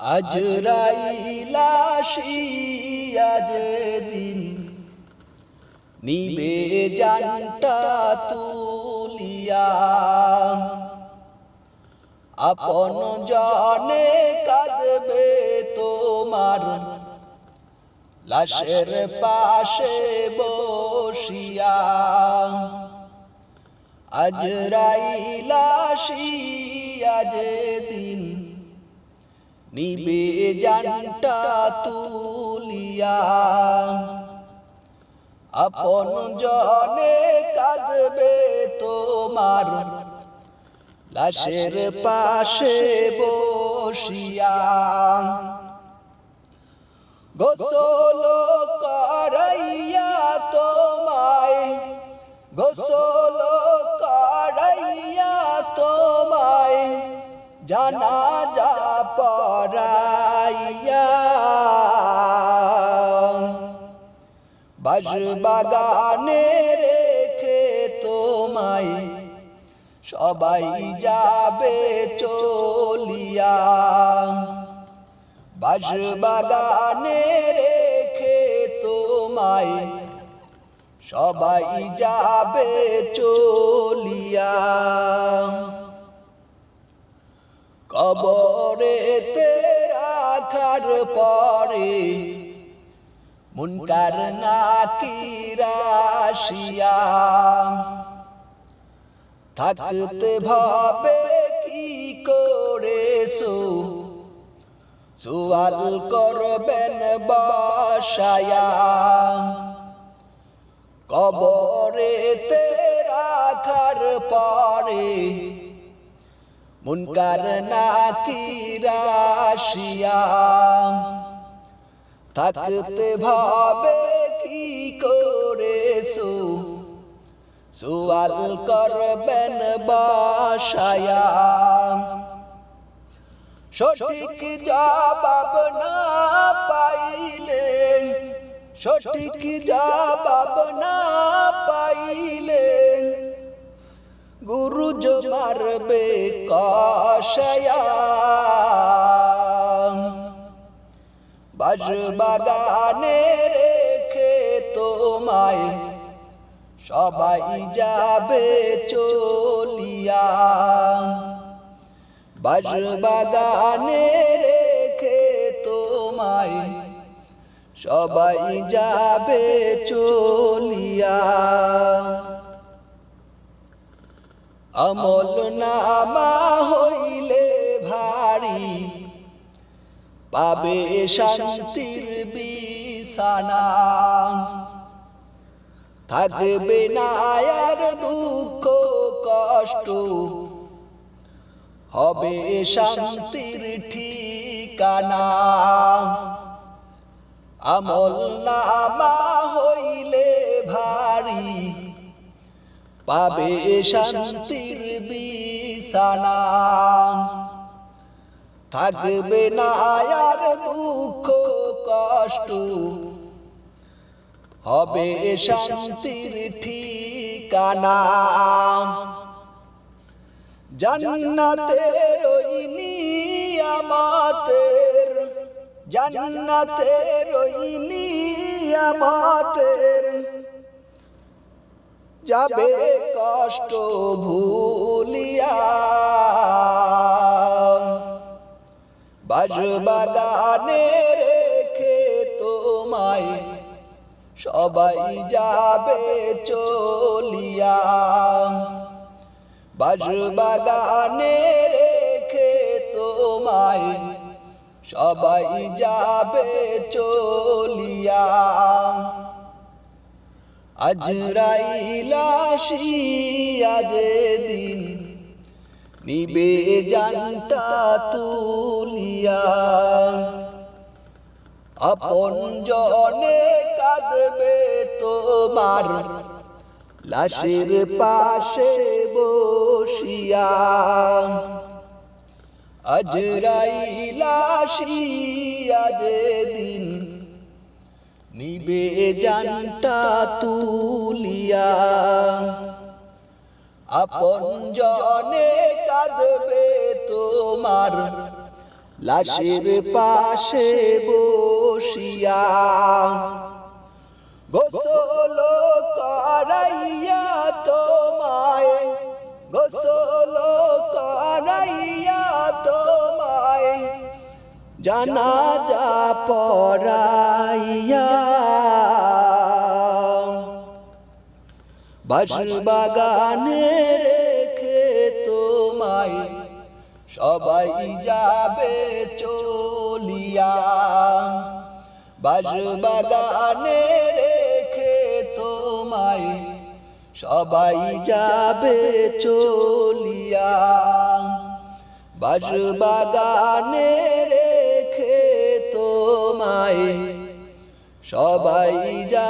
আজ দিন, নিবে জানটা তুলিয়া। আপন জনে কাঁদবে তোমার, লাশের পাশে বসিয়া। আজরাইলাশি আজ দিন নিবে জানটা তুলিয়া। আপন জনে কাঁদবে তোমার লাশের পাশে বসিয়া। গোসল করাইয়া তোমায় গোসল করাইয়া তোমায় জানা যা পড়াইয়া বাজ বাগানে রেখে তোমায় সবাই যাবে চলিয়া। বাজ বাগানে রেখে তোমায় সবাই যাবে চলিয়া। কবরেতে রাখার পরে মুনকার নাকিরাশিয়া থাকতে ভাবে কি করেছ? সুয়াল করবেন বাসায়া। কবরেতে মুনকার নাকিরাশিয়া থাকতে ভাবে কি করেছ? সুয়াল করবেন বাসায়া। সঠিক জবাব না পাইলে, সঠিক জবাব না পাইলে গুরু মারবে কষয়া বাজ বাগানে রেখে তোমায় সবাই যাবে চলিয়া। বাজ বাগানে রেখে তোমায় সবাই যাবে চলিয়া। আমল নামা হইলে ভারী। পাবে শান্তির বিছানা। থাকবে না দুঃখ, কষ্ট। হবে শান্তির ঠিকানা। আমল নামা পাবে শান্তির বিছানা। থাকবে না আর দুঃখ কষ্ট। হবে শান্তির ঠিকানা। জান্নাতের ওই নিয়ামতের জান্নাতের ওই নিয়ামতের। যাবে কষ্ট ভুলিয়া। বাজ বাগানে রেখে তোমায় সবাই যাবে চলিয়া। বাজ বাগানে রেখে তোমায় সবাই যাবে চলিয়া। আজরাইলাশি দিন নিবে জানটা তুলিয়া। আপন জনে কাঁদবে তোমার লাশের পাশে বসিয়া। আজরাইলাশি দিন নিবে জানটা তুলিয়া। আপন জনে কাঁদবে তোমার, লাশের পাশে বসিয়া। গোসল করাইয়া তোমায়, গোসল করাইয়া তোমায়, জানাজা পড়াইয়া বাগানে রেখে তোমায় সবাই যাবে চলিয়া। বাগানে রেখে তোমায় সবাই যাবে চলিয়া। বাগানে রেখে তোমায় সবাই যা